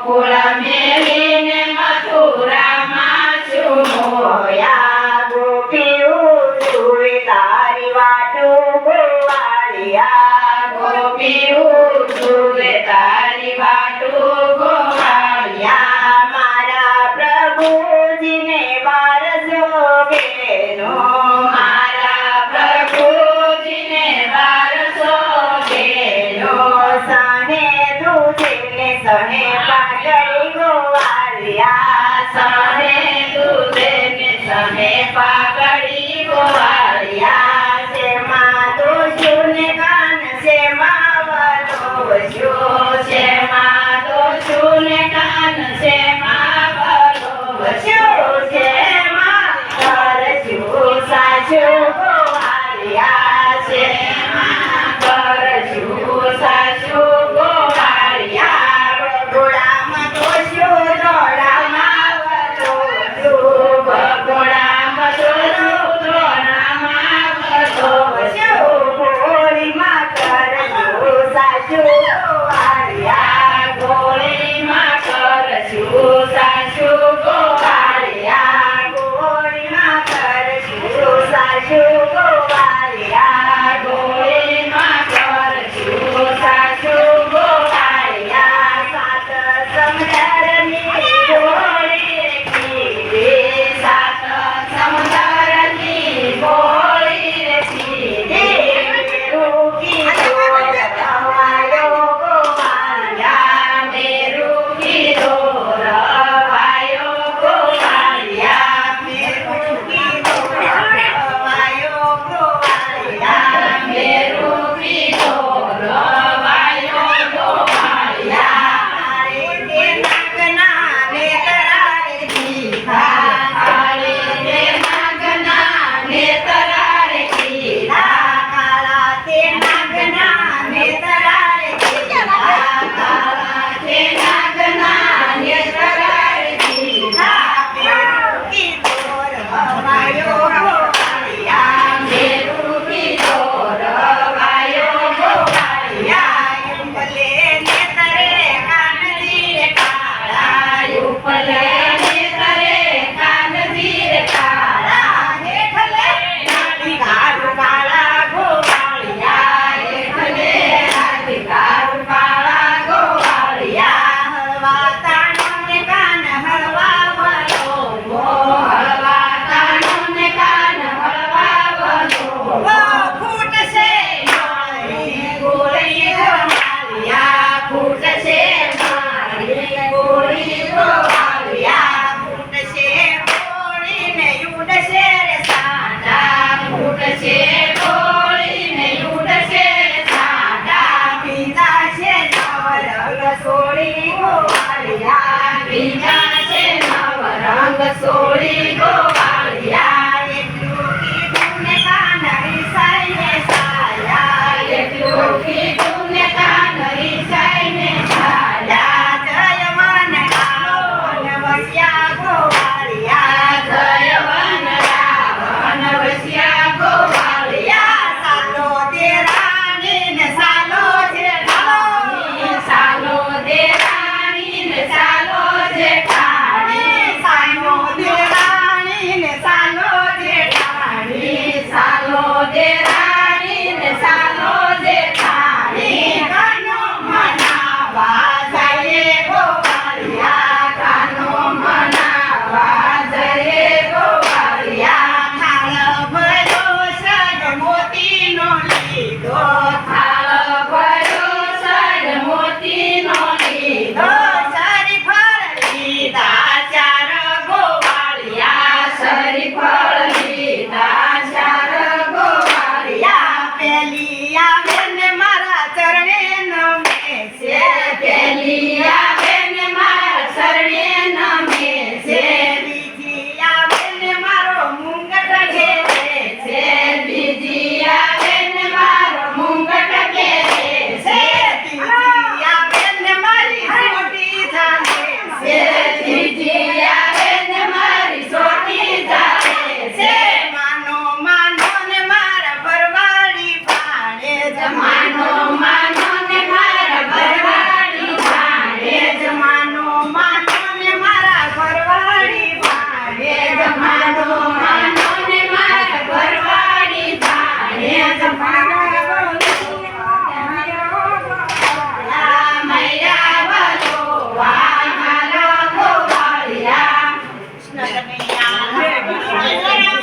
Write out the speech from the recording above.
ગોકુળ મેળીને મથુરામાં ચુમોયા ગોપીઓ જુએ તારી વાટો ગોવાળિયા ગોપીઓ સામે તું પાકડી ગોવા